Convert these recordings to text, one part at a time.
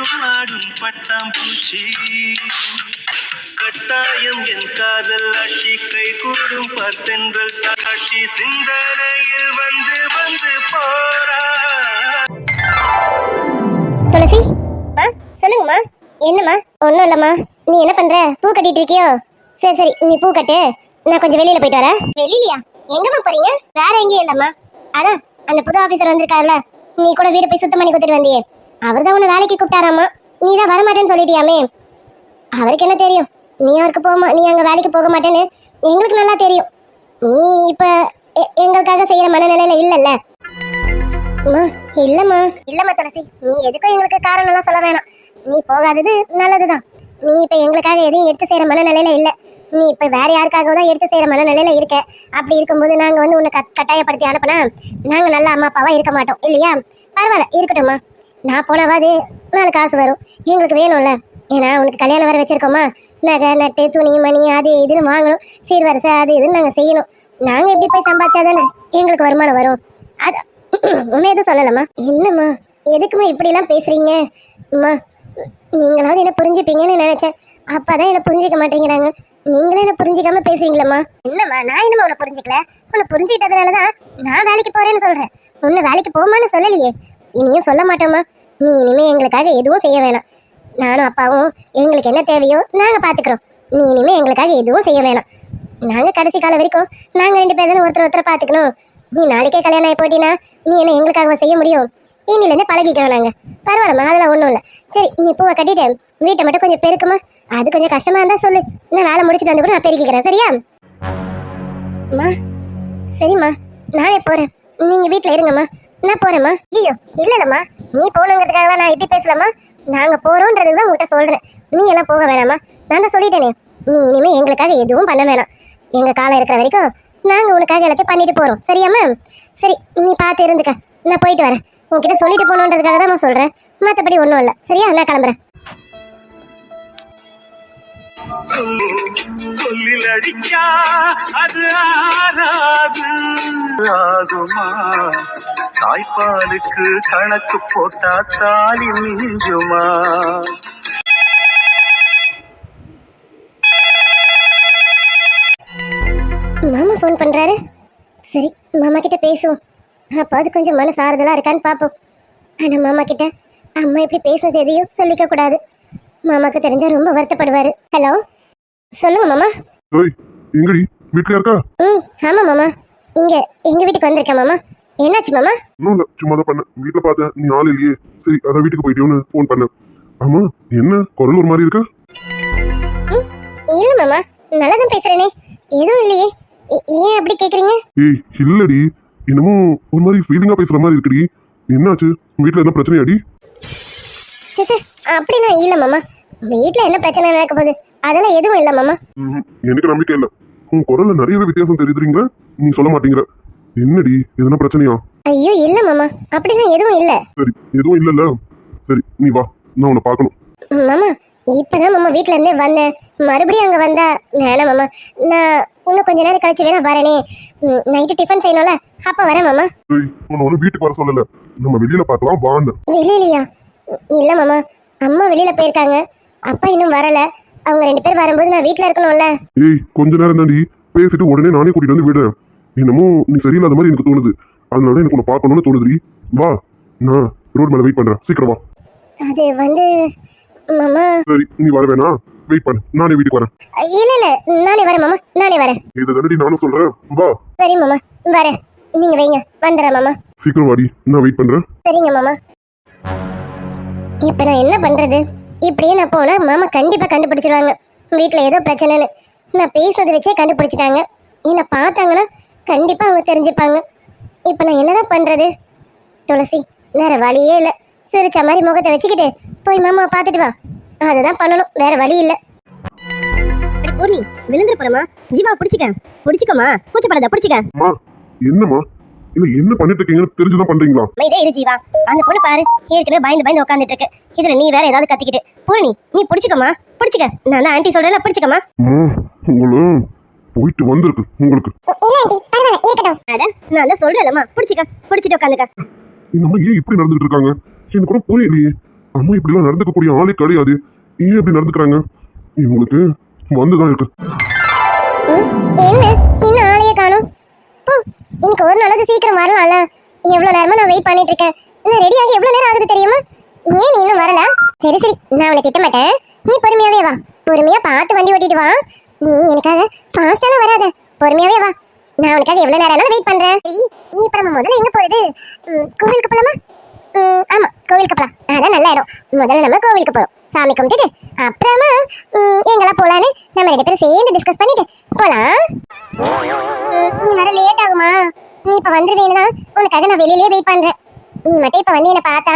என்றும் ஆடும் பட்டாம்பூச்சி. கட்டாயம் என் காதல் ஆட்சி கை கூடும் பார்த்தென்றல் சாட்சி. சிந்தனையில் வந்து வந்து போறா. துளசி சொல்லுங்கம்மா. என்னம்மா? ஒன்றும் இல்லைம்மா. நீ என்ன பண்ற? பூ கட்டிட்டு இருக்கியோ? சரி சரி நீ பூ கட்டு. நான் கொஞ்சம் வெளியில போயிட்டு வரேன். வெளியிலயா? எங்கம்மா போறீங்க? வேற எங்கேயும் இல்லம்மா. அதான் அந்த புது ஆபீசர் வந்திருக்காருல்ல. நீ கூட வீடு போய் சுத்தம் பண்ணி கொடுத்துட்டு வந்தியே. அவர் தான் உன்னை வேலைக்கு கூப்பிட்டாராமா? நீ தான் வரமாட்டேன்னு சொல்லிட்டியாமே? அவருக்கு என்ன தெரியும்? நீ அவருக்கு போக நீ அங்கே வேலைக்கு போக மாட்டேன்னு எங்களுக்கு நல்லா தெரியும். நீ இப்ப எங்களுக்காக செய்யற மனநிலையில் இல்லல்ல? அம்மா இல்லம்மா. இல்லம்மா துளசி நீ எதுக்கும் எங்களுக்கு காரணம்லாம் சொல்ல வேணாம். நீ போகாதது நல்லது தான் நீ இப்ப எங்களுக்காக எதையும் எடுத்து செய்யற மனநிலையில் இல்லை. நீ இப்ப வேற யாருக்காக தான் எடுத்து செய்யற மனநிலையில் இருக்க. அப்படி இருக்கும்போது நாங்க வந்து உன்னை கட்- கட்டாயப்படுத்தி அனுப்பினா நாங்க நல்ல அம்மா அப்பாவாக இருக்க மாட்டோம் இல்லையா? பரவாயில்ல இருக்கட்டும்மா. நான் போனாவாது நாலு காசு வரும். எங்களுக்கு வேணும்ல. ஏன்னா உனக்கு கல்யாணம் வர வச்சிருக்கோமா? நகை நட்டு துணி மணி அது இதுன்னு வாங்கணும். சீர்வரிசை அது இதுன்னு நாங்கள் செய்யணும். நாங்கள் எப்படி போய் சம்பாதிச்சா தானே எங்களுக்கு வருமானம் வரும். அது உண்மை எதுவும் சொல்லலம்மா. என்னம்மா? எதுக்குமா இப்படிலாம் பேசுகிறீங்க அம்மா நீங்களாவது என்ன புரிஞ்சுப்பீங்கன்னு நினச்சேன். அப்போ தான் என்ன புரிஞ்சுக்க மாட்டேங்கிறாங்க. நீங்களே என்ன புரிஞ்சுக்காம பேசுறீங்களம்மா. என்னம்மா நான் என்னம்மா உன்னை புரிஞ்சிக்கல? உன்னை புரிஞ்சுக்கிட்டதுனால தான் நான் வேலைக்கு போகிறேன்னு சொல்கிறேன் உன்னை வேலைக்கு போமான்னு சொல்லலையே. இனியும் சொல்ல மாட்டோம்மா. நீ இனிமே எங்களுக்காக எதுவும் செய்ய வேணாம். நானும் அப்பாவும் எங்களுக்கு என்ன தேவையோ நாங்க பாத்துக்கிறோம். நீ இனிமே எங்களுக்காக எதுவும் செய்ய வேணாம். நாங்க கடைசி காலம் வரைக்கும் நாங்க ரெண்டு பேரும் தானே ஒருத்தர் ஒருத்தர் பாத்துக்கணும். நீ நாளைக்கே கல்யாணம் ஆகி போட்டினா நீ என்ன எங்களுக்காக செய்ய முடியும்? இன்னிலேருந்து பழகிக்கிறோம் நாங்க. பரவாயில்லம்மா அதெல்லாம் ஒன்றும் இல்லை. சரி நீ பூவை கட்டிட்டு வீட்டை மட்டும் கொஞ்சம் பெருக்குமா? அது கொஞ்சம் கஷ்டமா இருந்தா சொல்லு. நான் வேலை முடிச்சிட்டு வந்து கூட நான் பெருக்கிக்கிறேன். சரியா? அம்மா சரிம்மா. நானே போறேன். நீங்க வீட்டில் இருங்கம்மா. நான் போறேம்மா. ஐயோ இல்ல இல்லம்மா நீ போகணுங்கிறதுக்காக தான் நான் இப்படி பேசலாமா நாங்க போறோம்ன்றது தான் உங்ககிட்ட சொல்றேன். நீ எல்லாம் போக வேணாமா நான் தான் சொல்லிட்டேனே. நீ இனிமே எங்களுக்காக எதுவும் பண்ண வேணாம். எங்க காலம் இருக்கிற வரைக்கும் நாங்க உனக்காக எல்லாத்தையும் பண்ணிட்டு போறோம். சரியாம்மா சரி நீ பார்த்து இருந்துக்க. நான் போயிட்டு வரேன். உன்கிட்ட சொல்லிட்டு போகணுன்றதுக்காக தான் நான் சொல்றேன். மற்றபடி ஒன்றும் இல்லை. சரியா? நான் கிளம்புறேன். சொல்லில் அடிச்சா அது ஆகுமா? தாய்ப்பாலுக்கு கணக்கு போட்டா தாலி மிஞ்சுமா? மாமா ஃபோன் பண்றாரு. சரி மாமா கிட்ட பேசுவோம். அப்போ அது கொஞ்சம் மனசு ஆறுதலா இருக்கான்னு பார்ப்போம் ஆனா மாமா கிட்ட அம்மா இப்படி பேசுறது எதையும் சொல்லிக்க கூடாது. மாமாக்கு தெரிஞ்சா ரொம்ப வருத்தப்படுவாரு. ஹலோ சொல்லுங்க மாமா. எங்கடி? வீட்டுல இருக்கா? ம் ஆமா மாமா. இங்க எங்க வீட்டுக்கு வந்திருக்கேன் மாமா. என்னாச்சு மாமா? ஒன்றும் இல்லை சும்மா தான் பண்ணேன் வீட்டில் பார்த்தேன் நீ ஆள் இல்லையே. சரி அதான் வீட்டுக்கு போயிட்டியோன்னு ஃபோன் பண்ணேன். ஆமா என்ன குரல் ஒரு மாதிரி இருக்கா? இல்ல மாமா நல்லா தான் பேசுறேனே. எதுவும் இல்லையே. ஏன் அப்படி கேக்குறீங்க? ஏய் இல்லடி. என்னமோ ஒரு மாதிரி ஃபீலிங்கா பேசுற மாதிரி இருக்குடி. என்னாச்சு? வீட்டில் என்ன பிரச்சனையாடி? அப்படிலாம் இல்ல மாமா. வீட்ல என்ன பிரச்சனை நடக்க போகுது? அதெல்லாம் எதுவும் இல்ல மாமா. எனக்கு நம்பிக்கை இல்லை. உன் குரல்ல நிறையவே வித்தியாசம் தெரியுதுறீங்க. நீ சொல்ல மாட்டேங்கிற. என்னடி? எதனா பிரச்சனையா? ஐயோ இல்ல மாமா. அப்படிலாம் எதுவும் இல்ல. சரி எதுவும் இல்லைல்ல. சரி நீ வா. நான் உன்னை பார்க்கணும். மாமா இப்பதான் மாமா வீட்ல இருந்தே வந்தேன். மறுபடியும் அங்க வந்தா வேணாம் மாமா. நான் இன்னும் கொஞ்ச நேரம் கழிச்சு வேணா வரேனே. Night tiffin செய்யணும்ல. அப்ப வரேன் மாமா. சரி உன்னை ஒன்றும் வீட்டுக்கு வர சொல்லல. நம்ம வெளியில பார்க்கலாம் வான்னு. வெளியிலயா? இல்ல மாமா. அம்மா வெளியில போயிருக்காங்க. அப்பா இன்னும் வரல. அவங்க ரெண்டு பேர் வரும்போது நான் வீட்ல இருக்கணும்ல. ஏய் கொஞ்ச நேரம் தாண்டி. பேசிட்டு உடனே நானே கூட்டிட்டு வந்து விடுறேன் என்னமோ நீ சரியில்லாத மாதிரி எனக்கு தோணுது. அதனால தான் எனக்கு உன்னை பார்க்கணும்னு தோணுதுடி. வா நான் ரோட் மேல வெயிட் பண்றேன். சீக்கிரம் வா. அது வந்து மாமா. சரி நீ வர வேணாம் வெயிட் பண்ணு. நானே வீட்டுக்கு வரேன். இல்ல இல்ல. நானே வரேன் மாமா. நானே வரேன். இதை தானடி நானும் சொல்றேன். வா. சரி மாமா. வரேன். நீங்க வைங்க. வந்துடுறேன் மாமா. சீக்கிரம் வாடி. நான் வெயிட் பண்றேன். சரிங்க மாமா. இப்போ நான் என்ன பண்றது? இப்படியே நான் போனா மாமா கண்டிப்பா கண்டுபிடிச்சிருவாங்க. வீட்ல ஏதோ பிரச்சனைன்னு. நான் பேசுறதை வச்சே கண்டுபிடிச்சிட்டாங்க. என்னை பார்த்தாங்கன்னா கண்டிப்பா அவங்க தெரிஞ்சுப்பாங்க. இப்போ நான் என்னதான் பண்றது? துளசி வேற வழியே இல்லை. சிரிச்ச மாதிரி முகத்தை வச்சுக்கிட்டு போய் மாமாவை பார்த்துட்டு வா. அதுதான் பண்ணணும். வேற வழி இல்லை. பூர்ணி விழுந்துரு போறமா ஜீவா பிடிச்சிக்க. பிடிச்சிக்கமா கூச்சப்படாத பிடிச்சிக்க. அம்மா என்னம்மா? இல்ல என்ன பண்ணிட்டு இருக்கீங்கன்னு தெரிஞ்சுதான் பண்றீங்களா? அமைதியா இரு ஜீவா. அந்த பொண்ணு பாரு ஏற்கனவே பயந்து பயந்து உட்காந்துட்டு இருக்கு இதுல நீ வேற ஏதாவது கத்திக்கிட்டு. பூரணி நீ பிடிச்சிக்கமா பிடிச்சிக்க. நான் ஆன்ட்டி சொல்றேன் பிடிச்சிக்கமா உங்களும் போயிட்டு வந்திருக்கு உங்களுக்கு. அதான் நான் தான் சொல்றேன்லம்மா. பிடிச்சிக்க பிடிச்சிட்டு உட்காந்துக்க இந்த அம்மா ஏன் இப்படி நடந்துட்டு இருக்காங்க? எனக்கு கூட புரியலையே. அம்மா இப்படிலாம் நடந்துக்கக்கூடிய ஆளே கிடையாது. ஏன் இப்படி நடந்துக்கிறாங்க? இவங்களுக்கு வந்துதான் இருக்கு. என்ன? இன்னும் ஆளையே காணும்? போ இன்னைக்கு ஒரு நாளாவது சீக்கிரம் வரலாம்ல. எவ்வளவு நேரமா நான் வெயிட் பண்ணிட்டு இருக்கேன். நான் ரெடி ஆகி எவ்வளவு நேரம் ஆகுது தெரியுமா? ஏன் நீ இன்னும் வரல? சரி சரி நான் உன்னை திட்ட மாட்டேன். நீ பொறுமையாவே வா. பொறுமையா பார்த்து வண்டி ஓட்டிட்டு வா. நீ எனக்காக ஃபாஸ்டாலாம் வராத. பொறுமையாவே வா. நான் உனக்காக எவ்வளவு நேரம் வெயிட் பண்றேன். நீ இப்ப நம்ம முதல்ல எங்க போறது? கோவிலுக்கு போலாமா? ஆமா கோவிலுக்கு போலாம். அதான் நல்ல இடம். முதல்ல நம்ம கோவிலுக்கு போறோம். சாமி கும்பிட்டுட்டு அப்புறமா எங்கெல்லாம் போலான்னு நம்ம ரெண்டு பேரும் சேர்ந்து டிஸ்கஸ் பண்ணிட்டு போலாம். நீ வர லேட் ஆகுமா? நீ இப்ப வந்துருவேன்னா உனக்காக நான் வெளியிலேயே வெயிட் பண்றேன். நீ மட்டும் இப்ப வந்து என்ன பார்த்தா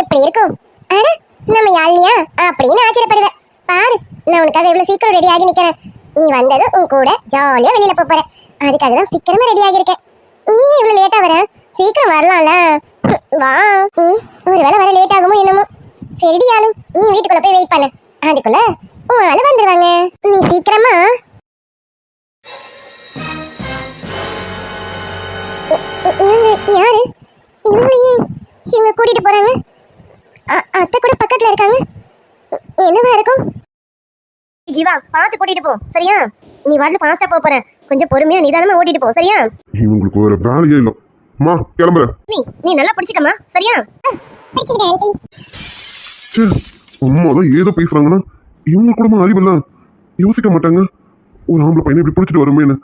எப்படி இருக்கும்? அட நம்ம யாழ்னியா? அப்படின்னு ஆச்சரியப்படுவேன். பாரு நான் உனக்காக எவ்வளவு சீக்கிரம் ரெடி ஆகி நிக்கிறேன். நீ வந்ததும் உன் கூட ஜாலியா வெளியில போறேன் அதுக்காக தான் சீக்கிரமா ரெடி ஆகியிருக்கேன் நீ இவ்வளவு லேட்டா வர? சீக்கிரம் வரலாம்ல. வா. ஒருவேளை வர லேட் ஆகுமோ என்னமோ. சரிடி ஆளு நீ வீட்டுக்குள்ள போய் வெயிட் பண்ணு. அதுக்குள்ள உன் ஆளு வந்துருவாங்க. நீ சீக்கிரமா. யாரு? இவங்களையே இவங்க கூட்டிட்டு போறாங்க. அ- அத்தை கூட பக்கத்துல இருக்காங்க. என்னவா இருக்கும்? ஜீவா பார்த்து கூட்டிட்டு போ. சரியா? நீ வரல ஃபாஸ்டா போக போற. கொஞ்சம் பொறுமையா நிதானமா ஓட்டிட்டு போ சரியா? இவங்களுக்கு வேற வேலையே இல்லை. அம்மா கிளம்புறேன் நீ நீ நல்லா பிடிச்சிக்கமா சரியா? அம்மா தான் ஏதோ பேசுறாங்கன்னா இவங்க கூட அறிவில்ல யோசிக்க மாட்டாங்க. ஒரு ஆம்பளை பையனை இப்படி பிடிச்சிட்டு வருமேன்னு.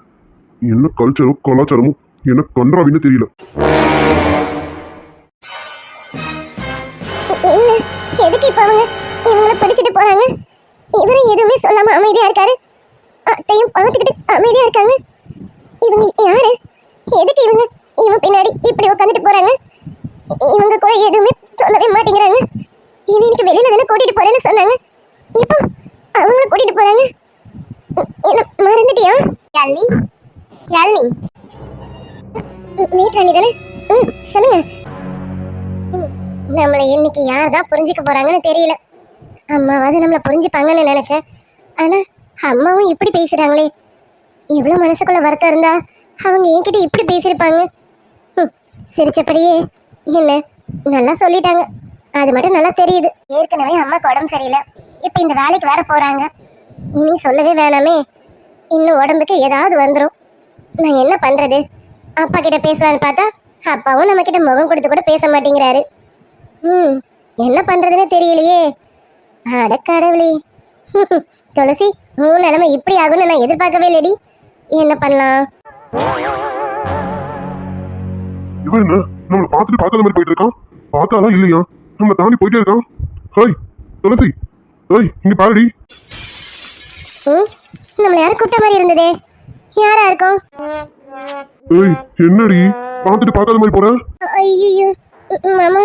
என்ன கல்ச்சரோ கலாச்சாரமோ என்ன கன்றாவின்னு தெரியல. எதுக்கு இப்ப அவங்க இவங்கள பிடிச்சிட்டு போறாங்க? இவரும் எதுவுமே சொல்லாம அமைதியா இருக்காரு. அத்தையும் பார்த்துக்கிட்டு அமைதியா இருக்காங்க. இவங்க யாரு? எதுக்கு இவங்க? இவன் பின்னாடி இப்படி உட்காந்துட்டு போறாங்க. இவங்க கூட எதுவுமே சொல்லவே மாட்டேங்கிறாங்க. இனி எனக்கு வெளியில தானே கூட்டிட்டு போறேன்னு சொன்னாங்க. இப்போ அவங்கள கூட்டிட்டு போறாங்க. என்ன மறந்துட்டியா? யாழ்னி? யாழ்னி? மீட்ராணி தானே? ம் சொல்லுங்க. நம்மளை இன்னைக்கு யார் தான் புரிஞ்சுக்க போறாங்கன்னு தெரியல. அம்மாவாவது நம்மளை புரிஞ்சுப்பாங்கன்னு நினைச்சேன். ஆனா அம்மாவும் இப்படி பேசுகிறாங்களே இவ்வளோ மனசுக்குள்ள வருத்தம் இருந்தா அவங்க என்கிட்ட இப்படி பேசியிருப்பாங்க. சிரிச்சபடியே என்ன நல்லா சொல்லிட்டாங்க. அது மட்டும் நல்லா தெரியுது. ஏற்கனவே அம்மாக்கு உடம்பு சரியில்லை. இப்போ இந்த வேலைக்கு வேற போகிறாங்க இனி சொல்லவே வேணாமே. இன்னும் உடம்புக்கு ஏதாவது வந்துடும் நான் என்ன பண்ணுறது அப்பா கிட்ட பேசலான்னு பார்த்தா அப்பாவும் நம்ம கிட்ட முகம் கொடுத்து கூட பேச மாட்டேங்கிறாரு. ம் என்ன பண்ணுறதுன்னு தெரியலையே. அட கடவுளே. துளசி மூணு நிலைமை இப்படி ஆகும்னு நான் எதிர்பார்க்கவே இல்லடி. என்ன பண்ணலாம்? இவன் என்ன? நம்மளை பார்த்துட்டு பார்க்காத மாதிரி போயிட்டு இருக்கான்? பார்த்தாதான் இல்லையா? நம்ம தாண்டி போயிட்டே இருக்கான். ஹாய் துளசி. ஹாய் இங்க பாருடி. நம்மளை யாரும் கூப்பிட்ட மாதிரி இருந்ததே. யாரா இருக்கும்? ஏய் என்னடி? பார்த்துட்டு பார்க்காத மாதிரி போற? ஐயோ மாமா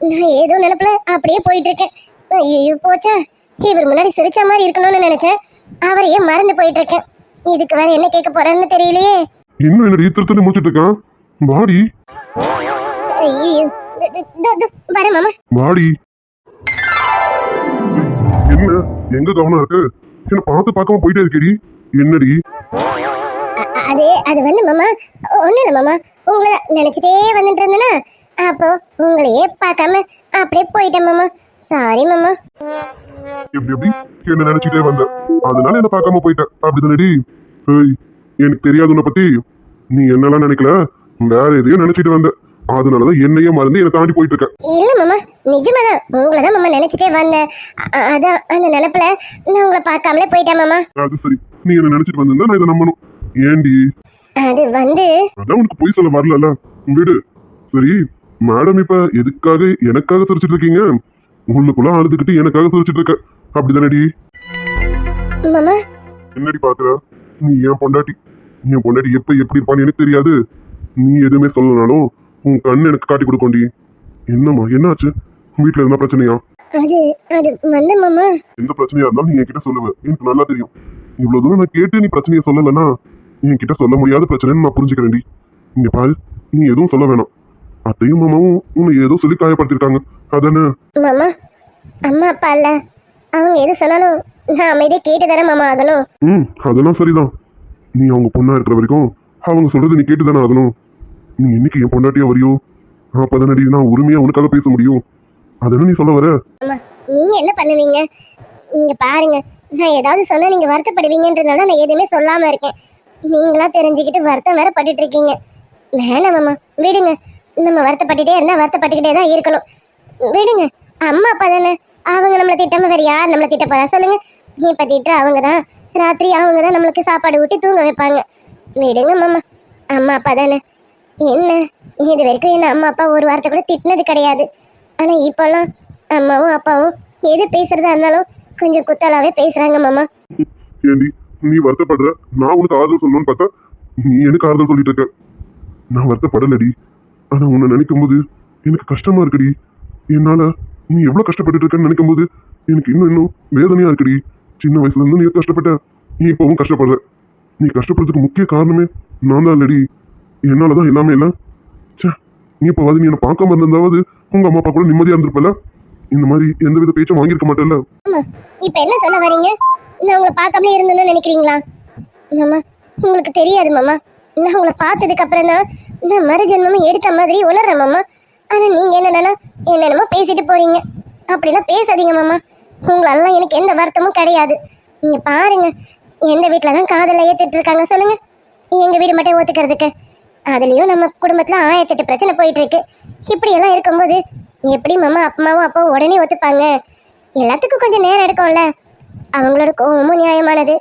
நான் ஏதோ நினைப்புல அப்படியே போயிட்டு இருக்கேன். ஐயோ போச்சா? இவர் முன்னாடி சிரிச்ச மாதிரி இருக்கணும்னு நினைச்சேன். அவரையே மறந்து போயிட்டு இருக்கேன் இதுக்கு வேற என்ன கேட்க போறேன்னு தெரியலையே. இன்னும் என்னடி திருத்தன்னு முடிச்சிட்டு இருக்கான்? வாடி. ஐயோ வரேன் மாமா. வாடி. என்ன? எங்க கவனம் இருக்கு? என்ன பார்த்து பார்க்காம போயிட்டே இருக்கடி. என்னடி? அ- அது அது வந்து மாமா ஒன்றும் இல்லை மாமா. உங்களை நினச்சிட்டே வந்துட்டு இருந்தேனா அப்போ உங்களையே பார்க்காம அப்படியே போயிட்டேன் மாமா. சாரி மாமா. எப்படி எப்படி என்ன நினைச்சிட்டே வந்த. அதனால என்ன பார்க்காம போயிட்ட. அப்படிதானடி ஏய் எனக்கு தெரியாது உன்னை பத்தி நீ என்னெல்லாம் நினைக்கல? வேற எதையும் நினைச்சிட்டு வந்த. அதனாலதான் என்னையே மறந்து என்னை தாண்டி போயிட்டு இருக்க. இல்லை மாமா நிஜமா தான் உங்களை தான் மாமா நினச்சிட்டே வந்தேன் அதான் அந்த நினப்பில் நான் உங்களை பார்க்காமலே போயிட்டேன் மாமா. அது சரி. நீ என்ன நினைச்சிட்டு வந்திருந்தா நான் இதை நம்பணும். ஏண்டி அது வந்து அதான் உனக்கு பொய் சொல்ல வரல விடு. சரி மேடம் இப்ப எதுக்காக எனக்காக சிரிச்சிட்டு இருக்கீங்க? உள்ளுக்குள்ள அழுதுகிட்டு எனக்காக சிரிச்சிட்டு இருக்க. அப்படிதானடி? மாமா. என்னடி பாக்குற? நீ ஏன் பொண்டாட்டி? என் பொண்டாட்டி எப்ப எப்படி இருப்பான்னு எனக்கு தெரியாது. நீ எதுவுமே சொல்லனாலும் உன் கண் எனக்கு காட்டி கொடுக்கோண்டி என்னம்மா என்னாச்சு? வீட்டுல எதுனா பிரச்சனையா? அது அது வந்து மாமா. எந்த பிரச்சனையா இருந்தாலும் நீ என்கிட்ட சொல்லுவ. எனக்கு நல்லா தெரியும். இவ்வளவு தூரம் நான் கேட்டு நீ பிரச்சனையை சொல்லலைன்னா என்கிட்ட சொல்ல முடியாத பிரச்சனைன்னு நான் புரிஞ்சுக்கிறேன்டி. இங்க பாரு நீ எதுவும் சொல்ல வேணாம். அத்தையும் மாமாவும் உன்னை ஏதோ சொல்லி காயப்படுத்திருக்காங்க. அதானே. மாமா அம்மா அப்பா இல்ல. அவங்க எது சொன்னாலும் நான் அமைதியாக கேட்டு தானே மாமா ஆகணும். ம் அதெல்லாம் சரிதான். நீ அவங்க பொண்ணா இருக்கிற வரைக்கும் அவங்க சொல்றது நீ கேட்டு தானே ஆகணும். நீ என்னைக்கு என் பொண்டாட்டியா வரியோ? அப்பதானடி நான் உரிமையா உனக்காக பேச முடியும். அதென்ன நீ சொல்ல வர? அம்மா நீங்க என்ன பண்ணுவீங்க? நீங்க பாருங்க நான் ஏதாவது சொன்னா நீங்க வருத்தப்படுவீங்கன்றதுனால நான் எதுவுமே சொல்லாம இருக்கேன். நீங்களா தெரிஞ்சுக்கிட்டு வருத்தம் வேற பட்டுட்டு இருக்கீங்க. வேணாம் மாமா விடுங்க. நம்ம வருத்தப்பட்டுட்டே இருந்தா வருத்தப்பட்டுக்கிட்டே தான் இருக்கணும். விடுங்க. அம்மா அப்பா தானே. அவங்க நம்மளை திட்டாம வேற யார் நம்மளை திட்ட போறா? சொல்லுங்க. இப்ப திட்டுற அவங்க தான். ராத்திரி அவங்க தான் நம்மளுக்கு சாப்பாடு ஊட்டி தூங்க வைப்பாங்க. விடுங்க மாமா. அம்மா அப்பா தானே. என்ன? இது வரைக்கும் என்ன அம்மா அப்பா ஒரு வாரத்தை கூட திட்டினது கிடையாது. ஆனால் இப்போல்லாம் அம்மாவும் அப்பாவும் எது பேசுறதா இருந்தாலும் கொஞ்சம் குத்தலாவே பேசுறாங்க மாமா. ஏண்டி நீ வருத்தப்படுற? நான் உனக்கு ஆறுதல் சொல்லணும்னு பார்த்தா நீ எனக்கு ஆறுதல் சொல்லிட்டு இருக்க. நான் வருத்தப்படலடி. ஆனா உன்னை நினைக்கும் போது எனக்கு கஷ்டமா இருக்குடி. என்னால நீ எவ்வளவு கஷ்டப்பட்டு இருக்கன்னு நினைக்கும் போது எனக்கு இன்னும் இன்னும் வேதனையா இருக்குடி. சின்ன வயசுல இருந்து நீ கஷ்டப்பட்ட? நீ இப்பவும் கஷ்டப்படுற. நீ கஷ்டப்படுறதுக்கு முக்கிய காரணமே நான் தான் இல்லடி. என்னாலதான் எல்லாமே இல்ல. சே நீ இப்போவாது நீ என்ன பார்க்காம இருந்தாவது உங்க அம்மா அப்பா கூட நிம்மதியா இருந்திருப்பல? இந்த மாதிரி எந்த வித பேச்சும் வாங்கியிருக்க மாட்டேல்ல இப்போ என்ன சொல்ல வரீங்க? நான் உங்களை பார்க்காமலே இருந்தேன்னு நினைக்கிறீங்களா? மாமா உங்களுக்கு தெரியாது மாமா. நான் உங்களை பார்த்ததுக்கு அப்புறம் தான் நான் மறு ஜென்மமும் எடுத்த மாதிரி உணர்றேன் மாமா. ஆனால் நீங்கள் என்னென்னா என்னென்னமோ பேசிட்டு போறீங்க. அப்படிலாம் பேசாதீங்க மாமா. உங்களாலாம் எனக்கு எந்த வருத்தமும் கிடையாது. நீங்கள் பாருங்க எந்த வீட்டில் தான் காதல ஏத்திட்டு இருக்காங்க சொல்லுங்க. எங்கள் வீடு மட்டும் ஒத்துக்கிறதுக்கு. அதுலேயும் நம்ம குடும்பத்தில் ஆயிரத்தெட்டு பிரச்சனை போயிட்டுருக்கு. இப்படியெல்லாம் இருக்கும்போது எப்படி மாமா அம்மாவும் அப்பாவும் உடனே ஒத்துப்பாங்க? எல்லாத்துக்கும் கொஞ்சம் நேரம் எடுக்கும்ல. அவங்களோட கோவமும் நியாயமானது.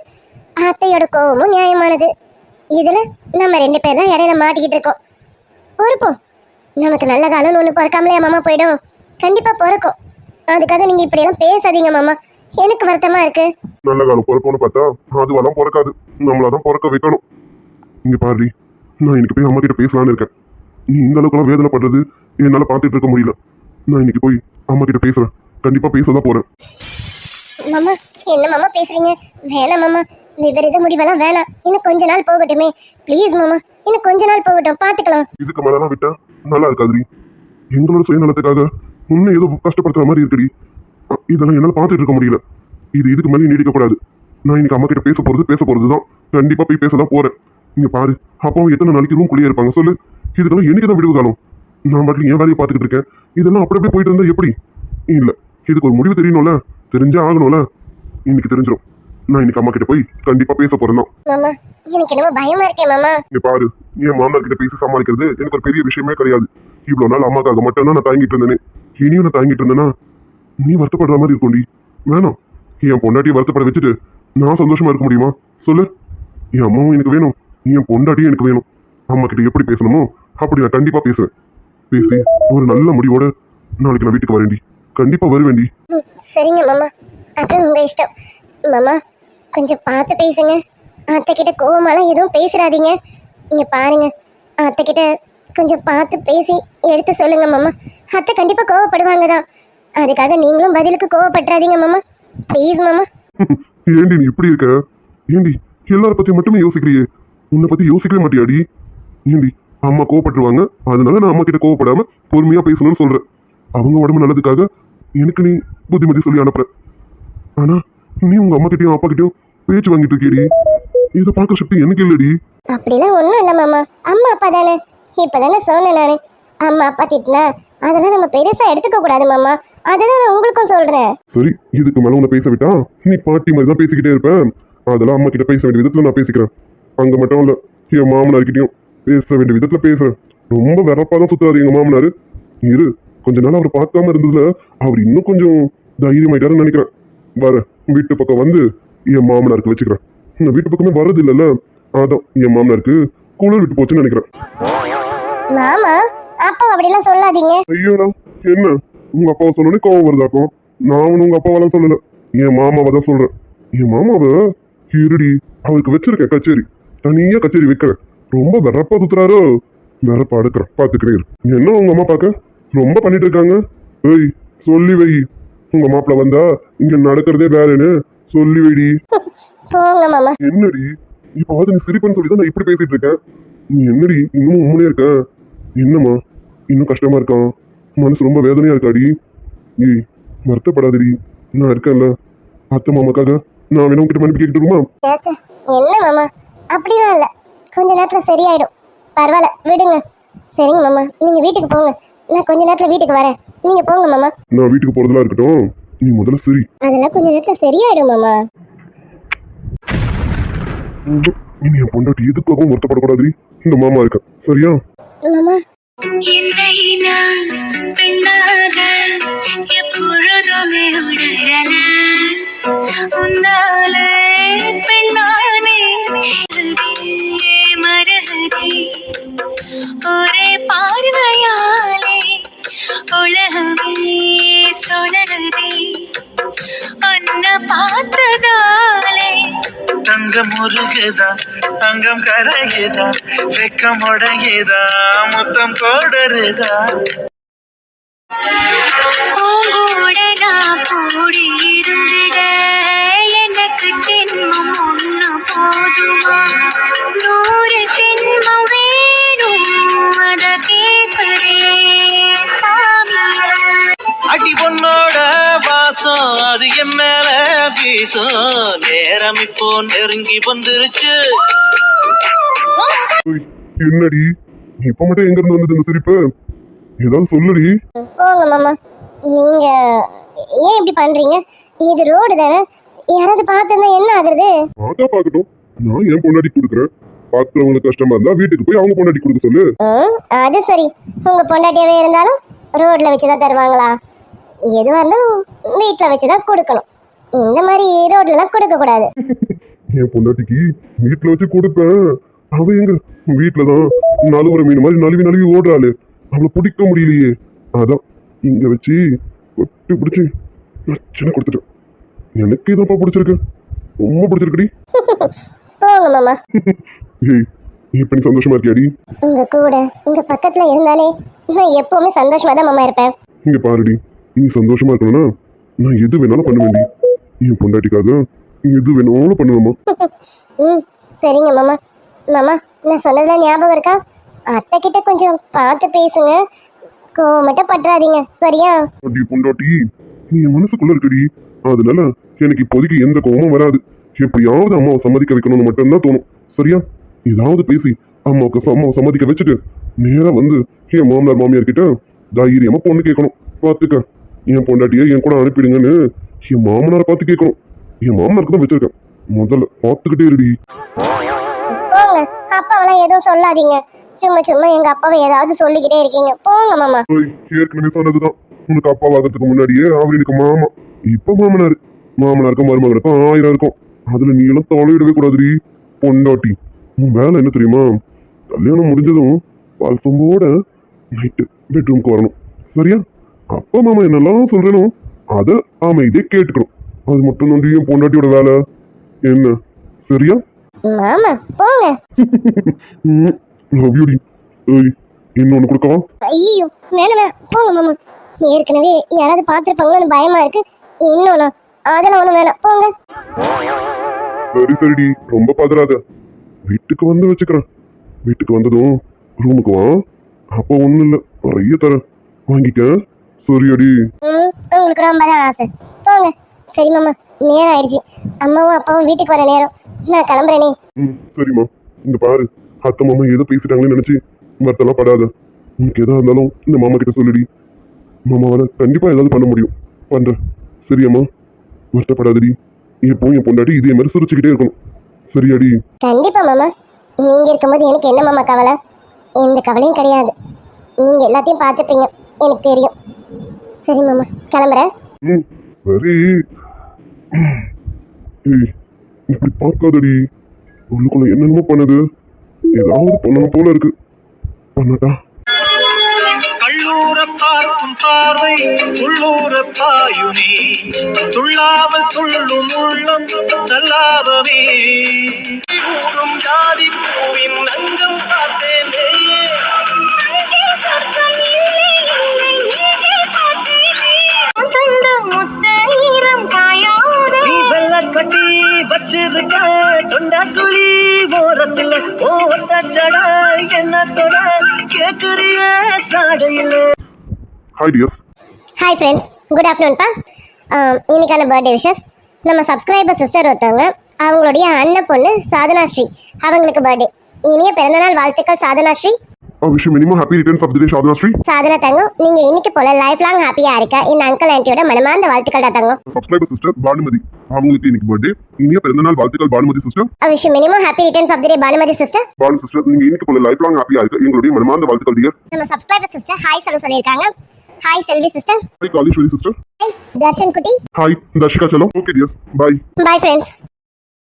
அத்தையோட கோவமும் நியாயமானது. இதில் நம்ம ரெண்டு பேர் தான் இடையில மாட்டிக்கிட்டு இருக்கோம். பொறுப்போம். நமக்கு நல்ல காலம்னு ஒன்று பிறக்காமலே மாமா போயிடும். கண்டிப்பா பிறக்கும். அதுக்காக நீங்க இப்படி எல்லாம் பேசாதீங்க மாமா. எனக்கு வருத்தமா இருக்கு. நல்ல காலம் பிறக்கணும்னு பார்த்தா அதுவெல்லாம் பிறக்காது. நம்மளாதான் பிறக்க வைக்கணும். இங்க பாரு நான் இன்னைக்கு போய் அம்மா கிட்ட பேசலான்னு இருக்கேன். நீ இந்த அளவுக்குலாம் வேதனைப்படுறது என்னால பார்த்துட்டு இருக்க முடியல. நான் இன்னைக்கு போய் அம்மா கிட்ட பேசுறேன். கண்டிப்பா பேசதான் போறேன். மாமா என்ன மாமா பேசுறீங்க? வேணாம் மாமா. விபரீத முடிவெல்லாம் வேணாம். இன்னும் கொஞ்ச நாள் போகட்டுமே. ப்ளீஸ் மாமா. இன்னும் கொஞ்ச நாள் போகட்டும். பாத்துக்கலாம். இதுக்கு மேலாம் விட்டா நல்லா இருக்காதுடி. எங்களோட சுயநலத்துக்காக உன்னை ஏதோ கஷ்டப்படுத்துற மாதிரி இருக்குடி. இதெல்லாம் என்னால் பார்த்துட்டு இருக்க முடியல. இது இதுக்கு மேலே நீடிக்கக்கூடாது. நான் இன்னைக்கு அம்மா கிட்ட பேச போகிறது பேச போகிறது தான் கண்டிப்பாக போய் பேச தான் போறேன். இங்கே பாரு அப்பாவும் எத்தனை நாளைக்கு ரூம் குள்ளேயே இருப்பாங்க சொல்லு. இதுக்கெல்லாம் எனக்கு தான் விடுவு காலம் நான் பாட்டில் என் வேலையை பார்த்துக்கிட்டு இருக்கேன். இதெல்லாம் அப்படி அப்படியே போயிட்டு இருந்தால் எப்படி? இல்லை இதுக்கு ஒரு முடிவு தெரியணும்ல? தெரிஞ்சே ஆகணும்ல? இன்னைக்கு தெரிஞ்சிடும் நான் இன்னைக்கு அம்மா கிட்ட போய் கண்டிப்பா பேச போறேன் மாமா எனக்கு என்னமோ பயமா இருக்கே மாமா. இங்க பாரு என் மாமனார் கிட்ட பேசி சமாளிக்கிறது எனக்கு ஒரு பெரிய விஷயமே கிடையாது. இவ்வளவு நாள் அம்மாக்காக மட்டும் தான் நான் தாங்கிட்டு இருந்தேனே. இனியும் நான் தாங்கிட்டு இருந்தேன்னா நீ வருத்தப்படுற மாதிரி இருக்கும்டி. வேணாம். என் பொண்டாட்டியை வருத்தப்பட வச்சுட்டு நான் சந்தோஷமா இருக்க முடியுமா? சொல்லு. என் அம்மாவும் எனக்கு வேணும். என் பொண்டாட்டியும் எனக்கு வேணும். அம்மா கிட்ட எப்படி பேசணுமோ அப்படி நான் கண்டிப்பா பேசுவேன். பேசி ஒரு நல்ல முடிவோட நாளைக்கு நான் வீட்டுக்கு வரேன்டி. கண்டிப்பா வருவேன்டி. சரிங்க மாமா. அது உங்க இஷ்டம். மாமா கொஞ்சம் பார்த்து பேசுங்க. அத்தை கிட்ட கோவமாலாம் எதுவும் பேசிடாதீங்க நீங்கள் பாருங்க. அத்தைக்கிட்ட கொஞ்சம் பார்த்து பேசி எடுத்து சொல்லுங்க மாமா. அத்தை கண்டிப்பாக கோவப்படுவாங்க தான் அதுக்காக நீங்களும் பதிலுக்கு கோவப்பட்டுறாதீங்க மாமா. ப்ளீஸ் மாமா. ஏண்டி நீ இப்படி இருக்க? ஏண்டி எல்லார பத்தி மட்டுமே யோசிக்கிறியே? உன்னை பத்தி யோசிக்கவே மாட்டியாடி? ஏண்டி அம்மா கோவப்பட்டுருவாங்க. அதனால நான் அம்மா கிட்ட கோவப்படாம பொறுமையா பேசணும்னு சொல்றேன். அவங்க உடம்பு நல்லதுக்காக எனக்கு நீ புத்திமதி சொல்லி அனுப்புற. ஆனா நீ உங்க அம்மா கிட்டயும் அப்பா கிட்டயும் பேச்சு வாங்கிட்டு இருக்கியடி இதை பார்க்க சக்தி எனக்கு இல்லடி. அப்படிலாம் ஒன்றும் இல்லை மாமா. அம்மா அப்பா தானே. இப்போதானே சொன்னேன் நான். அம்மா அப்பா திட்டினா அதெல்லாம் நம்ம பெருசாக எடுத்துக்க கூடாது மாமா. அதுதான் நான் உங்களுக்கும் சொல்கிறேன் சரி இதுக்கு மேல உன்னை பேச விட்டா நீ பாட்டி மாதிரி தான் பேசிக்கிட்டே இருப்பேன் அதெல்லாம் அம்மா கிட்ட பேச வேண்டிய விதத்துல நான் பேசிக்கிறேன். அங்க மட்டும் இல்ல என் மாமனார்கிட்டயும் பேச வேண்டிய விதத்துல பேசுறேன். ரொம்ப வெறப்பா தான் சுத்துறாரு எங்க மாமனாரு. இரு கொஞ்ச நாள் அவர் பார்க்காம இருந்ததுல அவர் இன்னும் கொஞ்சம் தைரியமாயிட்டாருன்னு நினைக்கிறேன். வர வீட்டு பக்கம் வந்து என் மாமனாருக்கு வச்சுக்கிறேன். நான் வீட்டு பக்கமே வர்றது இல்லைல்ல அதான் என் மாமனாருக்கு குளிர் விட்டு போச்சுன்னு நினைக்கிறேன். மாமா அப்பா அப்படிலாம் சொல்லாதீங்க. ஐயோடா என்ன? உங்க அப்பாவை சொன்னோடனே கோவம் வருதாக்கும் நான் ஒன்னும் உங்க அப்பாவெல்லாம் சொல்லல. என் மாமாவை தான் சொல்றேன். என் மாமாவை இருடி அவருக்கு வச்சிருக்கேன் கச்சேரி. தனியா கச்சேரி வைக்கிறேன் ரொம்ப வெறப்பா சுத்துறாரோ? வெறப்பா அடுக்கிறேன். பாத்துக்கிறேன். என்ன உங்க அம்மா பார்க்க? ரொம்ப பண்ணிட்டு இருக்காங்க. ஏய் சொல்லி வை. உங்க மாப்பிள்ள வந்தா இங்க நடக்கிறதே வேறேன்னு சொல்லி வைடி போங்க மாமா என்னடி? இப்போவாது நீ சிரிப்புன்னு சொல்லி தான் நான் இப்படி பேசிட்டு இருக்கேன். நீ என்னடி? இன்னும் உண்மையா இருக்க? என்னம்மா? இன்னும் கஷ்டமா இருக்கான் மனசு ரொம்ப வேதனையா இருக்காடி. ஏய் வருத்தப்படாதடி. நான் இருக்கேன்ல. அத்தை மாமாக்காக நான் வேணும் உங்ககிட்ட மன்னிப்பு கேட்டுருமா என்ன மாமா? அப்படிலாம் இல்லை. கொஞ்ச நேரத்தில் சரியாயிடும். பரவாயில்ல விடுங்க. சரிங்க மாமா. நீங்கள் வீட்டுக்கு போங்க. நான் கொஞ்ச நேரத்தில் வீட்டுக்கு வரேன். நீங்க போங்க மாமா. நான் வீட்டுக்கு போறதெல்லாம் இருக்கட்டும். நீ முதல்ல சரி. அதெல்லாம் கொஞ்ச நேரத்துல சரியாயிடும் மாமா. இனி என் பொண்டாட்டி எதுக்காகவும் வருத்தப்படக்கூடாது இந்த மாமா இருக்கேன் சரியா? மாமா. முருகுதா தங்கம் கரையுதா வெக்கம் உடையுதா முத்தம் கோடருதா பூங்கூட நான் கூடி இருந்திட எனக்கு ஜென்மம் ஒண்ணு போதுமா? நூறு ஜென்மம் வேணும் அத கேட்பதே சாமி. அடி பொண்ணோட வாசம் அது என் மேல வீசும். நேரம் இப்போ நெருங்கி வந்துருச்சு. என்னடி? நீ இப்ப மட்டும் எங்க இருந்து வந்தது இந்த சிரிப்பு? ஏதாவது சொல்லுடி. போங்க மாமா. நீங்க ஏன் இப்படி பண்றீங்க? இது ரோடு தானே. யாராவது பார்த்துருந்தா என்ன ஆகுறது? பார்த்தா பாக்கட்டும் நான் என் பொண்டாட்டி கொடுக்குறேன் பாக்குறவங்களுக்கு கஷ்டமா இருந்தா வீட்டுக்கு போய் அவங்க பொண்டாட்டி கொடுக்க சொல்லு. அது சரி. உங்க பொண்டாட்டியாவே இருந்தாலும் ரோட்ல வச்சுதான் தருவாங்களா? எதுவா இருந்தாலும் வீட்ல வச்சுதான் கொடுக்கணும். இந்த மாதிரி ரோட்லலாம் கொடுக்க கூடாது. என் பொண்டாட்டிக்கு வீட்டுல வச்சு கொடுப்பேன். அவ எங்க? வீட்டுலதான் நழுவுற மீன் மாதிரி நழுவி நழுவி ஓடுறாளு. அவளை பிடிக்க முடியலையே. அதான் இங்க வச்சு கொட்டி பிடிச்சி நச்சுன்னு கொடுத்துட்டேன். எனக்கு இதப்பா பிடிச்சிருக்கு? ரொம்ப பிடிச்சிருக்குடி. போங்க மாமா. ஏய் நீ இப்ப நீ சந்தோஷமா இருக்கியாடி? உங்க கூட உங்க பக்கத்துல இருந்தாலே நான் எப்பவுமே சந்தோஷமா தான் மாமா இருப்பேன். இங்க பாருடி நீ சந்தோஷமா இருக்கணும்னா நான் எது வேணாலும் பண்ணுவேன்டி. என் பொண்டாட்டிக்காக எது வேணாலும் பண்ணுவேம்மா. ம் சரிங்க மாமா. மாமா நான் சொன்னதுலாம் ஞாபகம் இருக்கா? அத்தை கிட்ட கொஞ்சம் பார்த்து பேசுங்க. கோவமட்ட பற்றாதீங்க சரியா? அடி பொண்டாட்டி நீ என் மனசுக்குள்ள இருக்கடி. அதனால எனக்கு இப்போதைக்கு எந்த கோவமும் வராது. எப்படியாவது அம்மாவை சம்மதிக்க வைக்கணும்னு மட்டும்தான் தோணும். சரியா? ஏதாவது பேசி அம்மாவுக்கு அம்மாவை சம்மதிக்க வச்சுட்டு நேரா வந்து என் மாமனார் மாமியார் கிட்ட தைரியமா பொண்ணு கேட்கணும். பார்த்துக்க. என் பொண்டாட்டியை என் கூட அனுப்பிடுங்கன்னு என் மாமனாரை பார்த்து கேட்கணும். என் மாமனாருக்கு தான் வச்சிருக்கேன் முதல்ல பார்த்துக்கிட்டே இருடி. போங்க. அப்பாவெல்லாம் எதுவும் சொல்லாதீங்க. சும்மா சும்மா எங்க அப்பாவை ஏதாவது சொல்லிக்கிட்டே இருக்கீங்க. போங்க மாமா. ஏற்கனவே சொன்னதுதான். உனக்கு அப்பா வாங்கறதுக்கு முன்னாடியே அவர் எனக்கு மாமா. இப்ப மாமனார். மாமனாருக்கும் மருமகனுக்கும் ஆயிரம் இருக்கும். அதுல நீ எல்லாம் தொலைவிடவே கூடாதுடி பொண்டாட்டி. உன் வேலை என்ன தெரியுமா? கல்யாணம் முடிஞ்சதும் பால் சொம்போட நைட்டு பெட்ரூம்க்கு வரணும். சரியா? அப்பா மாமா என்னெல்லாம் சொல்றேனோ அதை அமைதியே கேட்டுக்கணும். அது மட்டும் தான் என் பொண்டாட்டியோட வேலை. என்ன? சரியா? மாமா. போங்க லவ் யூடி ஏய் இன்னொன்னு கொடுக்கவா? ஐயோ வேணாம் போங்க மாமா. ஏற்கனவே யாராவது பார்த்துருப்பாங்களோன்னு பயமா இருக்கு. இன்னொன்னா அதெல்லாம் ஒன்றும் வேணாம். போங்க. சரி சரிடி ரொம்ப பதறாத. வீட்டுக்கு வந்து வச்சுக்கிறேன். வீட்டுக்கு வந்ததும் ரூமுக்கு வா. அப்போ ஒண்ணும் இல்ல. நிறைய தரேன். வாங்கிக்க. சரியாடி உங்களுக்கு ரொம்ப தான் ஆசை. போங்க. சரி மாமா. நேரம் ஆயிடுச்சு. அம்மாவும் அப்பாவும் வீட்டுக்கு வர நேரம். நான் கிளம்புறேனே ம் சரிம்மா இந்த பாரு. அத்தை மாமா ஏதோ பேசிட்டாங்கன்னு நினைச்சு வருத்தெல்லாம் படாத. உனக்கு எதா இருந்தாலும் இந்த மாமா கிட்ட சொல்லுடி. மாமாவால கண்டிப்பா ஏதாவது பண்ண முடியும். பண்றேன் சரியாம்மா வருத்தப்படாதடி. எப்பவும் என் பொண்டாட்டி இதே மாதிரி சிரிச்சுக்கிட்டே இருக்கணும். சரியாடி? கண்டிப்பா மாமா. நீங்க இருக்கும்போது எனக்கு என்ன மாமா கவலை? எந்த கவலையும் கிடையாது. நீங்க எல்லாத்தையும் பார்த்துப்பீங்க. எனக்கு தெரியும். சரி மாமா. கிளம்புறேன் ம் சரி. ஏய் இப்படி பார்க்காதடி. உள்ளுக்குள்ள என்னென்னமோ பண்ணுது. ஏதாவது பண்ணணும் போல இருக்கு. பண்ணட்டா. கள்ளூர பார்க்கும் பார்வை உள்ளூர பாயுனே துள்ளாமல் துள்ளும் உள்ளம் தள்ளாதவே ஜாதி பூவின் அங்கம் பார்த்தேனே. வச்சிருக்க தொண்டா குழி ஓரத்துல ஓட்டச்சடா என்னத்தோட கேக்குறிய சாடையில. Hi dears hi friends good ஆஃப்டர்நூன்ப்பா இன்னைக்கான பர்த்டே விஷஸ் நம்ம சப்ஸ்கிரைபர் சிஸ்டர் ஒருத்தவங்க அவங்களுடைய அண்ணன் பொண்ணு சாதனா ஸ்ரீ. அவங்களுக்கு பர்த்டே இனிய பிறந்தநாள் வாழ்த்துக்கள் Sadhana Sri. Wish many many happy returns of the day Sadhana Sri Sadhana தங்கம் நீங்க இன்னைக்கு போல லைஃப் லாங் ஹாப்பியா இருக்க. இந்த அங்கிள் ஆண்டியோட மனமார்ந்த வாழ்த்துக்கள் தங்கம். Subscriber sister Bhanumathi. அவங்களுக்கு இன்னைக்கு பர்த்டே இனிய பிறந்தநாள் வாழ்த்துக்கள் Bhanumathi sister wish many many happy returns of the day Bhanumathi sister Bhanu sister நீங்க இன்னைக்கு போல லைஃப் லாங் ஹாப்பியா இருக்க. எங்களுடைய மனமார்ந்த வாழ்த்துக்கள் டியர் நம்ம சப்ஸ்கிரைபர் சிஸ்டர் ஹாய் சொல்ல சொல்லியிருக்காங்க. Hi Selvi sister hi Kaleswari sister Darshan குட்டி. ஹாய் தர்ஷிகா செல்லம். Okay dear bye bye friends